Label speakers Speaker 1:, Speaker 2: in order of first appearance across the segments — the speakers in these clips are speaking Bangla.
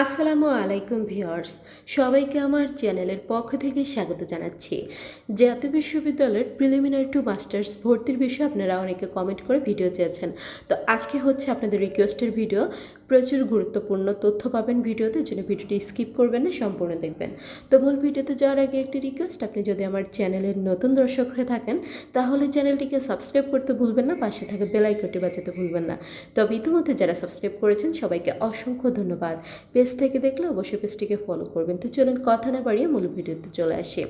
Speaker 1: আসসালামু আলাইকুম ভিউয়ার্স, সবাইকে আমার চ্যানেলের পক্ষ থেকে স্বাগত জানাচ্ছি। জাতীয় বিশ্ববিদ্যালয়ের প্রিলিমিনারি টু মাস্টার্স ভর্তির বিষয়ে আপনারা অনেকে কমেন্ট করে ভিডিও চেয়েছেন। তো আজকে হচ্ছে আপনাদের রিকোয়েস্টের ভিডিও প্রচুর গুরুত্বপূর্ণ তথ্য পাবেন ভিডিওতে জন্য ভিডিওটি স্কিপ করবেন না, সম্পূর্ণ দেখবেন। তো মূল ভিডিওতে যাওয়ার আগে একটি রিকোয়েস্ট আপনি যদি আমার চ্যানেলের নতুন দর্শক হয়ে থাকেন, তাহলে চ্যানেলটিকে সাবস্ক্রাইব করতে ভুলবেন না, পাশে থাকা বেলাইকনটি বাজাতে ভুলবেন না। তবে ইতিমধ্যে যারা সাবস্ক্রাইব করেছেন, সবাইকে অসংখ্য ধন্যবাদ। পেজ থেকে দেখলে অবশ্যই পেজটিকে ফলো করবেন। তো চলুন কথা না বাড়িয়ে মূল ভিডিওতে চলে আসি।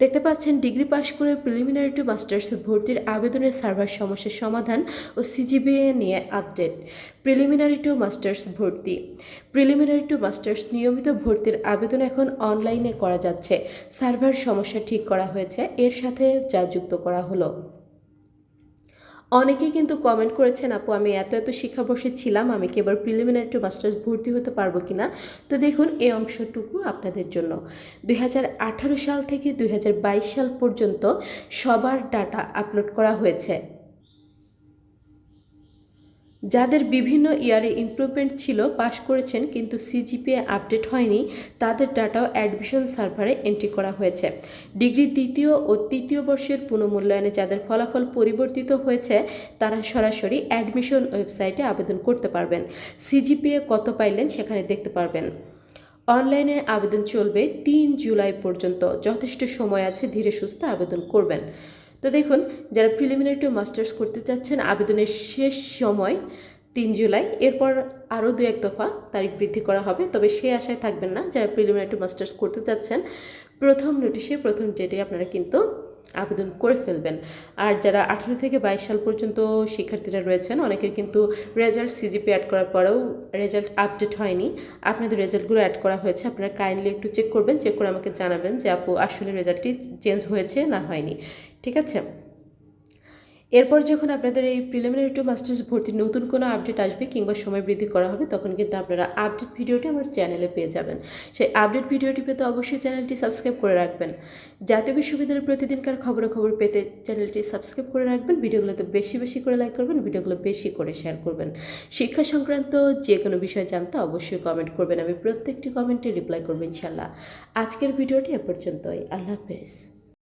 Speaker 1: দেখতে পাচ্ছেন, ডিগ্রি পাশ করে প্রিলিমিনারি টু মাস্টার্স ভর্তির আবেদনের সার্ভার সমস্যার সমাধান ও সিজিবিএ নিয়ে আপডেট প্রিলিমিনারি টু মাস্টার্স ভর্তি। প্রিলিমিনারি টু মাস্টার্স নিয়মিত ভর্তির আবেদন এখন অনলাইনে করা যাচ্ছে। সার্ভার সমস্যা ঠিক করা হয়েছে, এর সাথে যা যুক্ত করা হলো। অনেকেই কিন্তু কমেন্ট করেছেন, আপু, আমি এত এত শিক্ষাবর্ষে ছিলাম, আমি কি এবার প্রিলিমিনারি টু মাস্টার্স ভর্তি হতে পারব কি না তো দেখুন, এই অংশটুকু আপনাদের জন্য। দু হাজার আঠারো সাল থেকে দু হাজার বাইশ সাল পর্যন্ত সবার ডাটা আপলোড করা হয়েছে। যাদের বিভিন্ন ইয়ারে ইমপ্রুভমেন্ট ছিল পাশ করেছেন, কিন্তু সিজিপিএ আপডেট হয়নি, তাদের ডাটাও অ্যাডমিশন সার্ভারে এন্ট্রি করা হয়েছে। ডিগ্রি দ্বিতীয় ও তৃতীয় বর্ষের পুনঃমূল্যায়নে যাদের ফলাফল পরিবর্তিত হয়েছে, তারা সরাসরি অ্যাডমিশন ওয়েবসাইটে আবেদন করতে পারবেন। সিজিপিএ কত পাইলেন সেখানে দেখতে পারবেন। অনলাইনে আবেদন চলবে তিন জুলাই পর্যন্ত। যথেষ্ট সময় আছে, ধীরে সুস্থে আবেদন করবেন। তো দেখুন, যারা প্রিলিমিনারি টু মাস্টার্স করতে চাচ্ছেন, আবেদনের শেষ সময় তিন জুলাই, এরপর আরও দু এক দফা তারিখ বৃদ্ধি করা হবে। তবে সে আশায় থাকবেন না, যারা প্রিলিমিনারি টু মাস্টার্স করতে চাচ্ছেন, প্রথম নোটিশে প্রথম ডেটে আপনারা কিন্তু আবেদন করে ফেলবেন। আর যারা আঠেরো থেকে বাইশ সাল পর্যন্ত শিক্ষার্থীরা রয়েছেন, অনেকের কিন্তু রেজাল্ট সিজিপি অ্যাড করার পরেও রেজাল্ট আপডেট হয়নি। আপনাদের রেজাল্টগুলো অ্যাড করা হয়েছে, আপনারা কাইন্ডলি একটু চেক করবেন চেক করে আমাকে জানাবেন যে আপু, আসলে রেজাল্টটি চেঞ্জ হয়েছে না হয়নি। ঠিক আছে? এরপর যখন আপনাদের এই প্রিলিমিনারি টু মাস্টার্স ভর্তির নতুন কোনো আপডেট আসবে কিংবা সময় বৃদ্ধি করা হবে, তখন কিন্তু আপনারা আপডেট ভিডিওটি আমার চ্যানেলে পেয়ে যাবেন। সেই আপডেট ভিডিওটি পেতে অবশ্যই চ্যানেলটি সাবস্ক্রাইব করে রাখবেন। জাতীয় বিশ্ববিদ্যালয়ের প্রতিদিনকার খবরাখবর পেতে চ্যানেলটি সাবস্ক্রাইব করে রাখবেন, ভিডিওগুলোতে বেশি বেশি করে লাইক করবেন, ভিডিওগুলো বেশি করে শেয়ার করবেন। শিক্ষা সংক্রান্ত যে কোনো বিষয় জানতে অবশ্যই কমেন্ট করবেন, আমি প্রত্যেকটি কমেন্টে রিপ্লাই করব ইনশাল্লাহ আজকের ভিডিওটি এ পর্যন্তই। আল্লাহ হাফেজ।